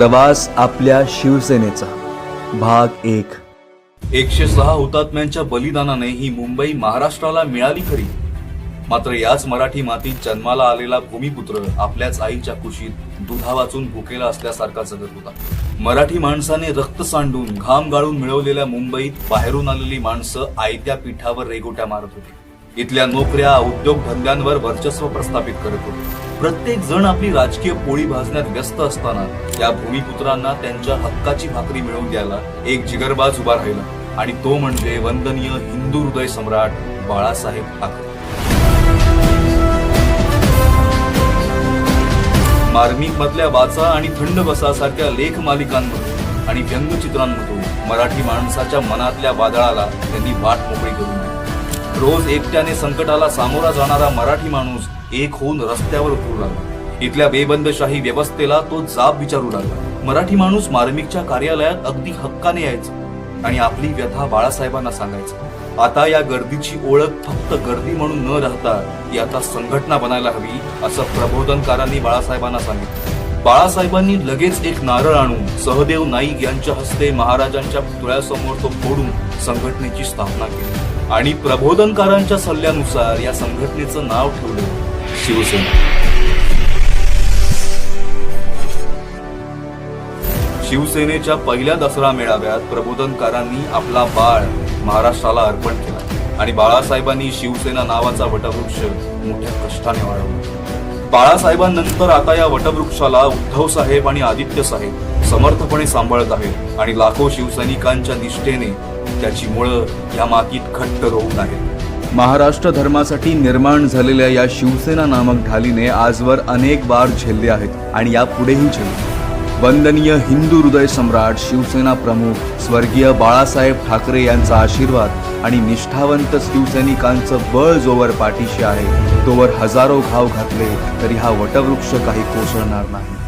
प्रवास आपल्या शिवसेनेचा. भाग एक. एकशे सहा हुतात्म्यांच्या बलिदानाने ही मुंबई महाराष्ट्राला मिळाली खरी. मात्र याच मराठी मातीत जन्माला आलेला भूमिपुत्र आपल्याच आईच्या कुशीत दुधा वाचून भुकेला असल्यासारखा जगत होता. मराठी माणसाने रक्त सांडून घाम गाळून मिळवलेल्या मुंबईत बाहेरून आलेली माणसं आयत्या पीठावर रेगोट्या मारत होती. इथल्या नोकऱ्या उद्योगधंद्यांवर वर्चस्व प्रस्थापित करत होते. प्रत्येक जण आपली राजकीय पोळी भाजण्यात व्यस्त असताना या भूमिपुत्रांना त्यांच्या हक्काची भाकरी मिळवून द्यायला एक जिगरबाज उभा राहिला. आणि तो म्हणजे वंदनीय हिंदू हृदय सम्राट बाळासाहेब ठाकरे. मार्मिक मधल्या वाचा आणि थंड बसासारख्या लेख मालिकांमधून आणि व्यंगचित्रांमधून मराठी माणसाच्या मनातल्या वादळाला त्यांनी वाट मोकळी करून दिली. रोज एकट्याने संकटाला सामोरा जाणारा मराठी माणूस एक होऊन रस्त्यावर उतरू लागला. इथल्या बेबंदशाही व्यवस्थेला तो जाब विचारू लागला. मराठी माणूस मार्मिकच्या कार्यालयात अगदी हक्काने यायचा आणि आपली व्यथा बाळासाहेबांना सांगायचं. आता या गर्दीची ओळख फक्त गर्दी म्हणून न राहता ती आता संघटना बनायला हवी असं प्रबोधनकारांनी बाळासाहेबांना सांगितलं. बाळासाहेबांनी लगेच एक नारळ आणून सहदेव नाईक यांच्या हस्ते महाराजांच्या पुतळ्यासमोर तो फोडून संघटनेची स्थापना केली. आणि प्रबोधनकारांच्या सल्ल्यानुसार या संघटनेचं नाव ठेवलं. शिवसेना. शिवसेनेच्या पहिल्या दसरा मेळाव्यात प्रबोधनकारांनी आपला बाळ महाराष्ट्राला अर्पण केला आणि बाळासाहेबांनी शिवसेना नावाचा वटवृक्ष मोठ्या कष्टाने वाढवला. बाळासाहेबांनंतर आता या वटवृक्षाला उद्धव साहेब आणि आदित्य साहेब समर्थपणे सांभाळत आहेत आणि लाखो शिवसैनिकांच्या निष्ठेने त्याची मुळं या मातीत घट्ट रोवून आहेत. महाराष्ट्र धर्मासाठी निर्माण झालेल्या या शिवसेना नामक ढालीने आजवर अनेक वार झेलले आहेत आणि यापुढेही झेलले वंदनीय हिंदू हृदय सम्राट शिवसेना प्रमुख स्वर्गीय बाळासाहेब ठाकरे यांचा आशीर्वाद आणि निष्ठावंत शिवसैनिकांचं बळ जोवर पाठीशी आहे तोवर हजारो घाव घातले तरी हा वटवृक्ष काही कोसळणार नाही.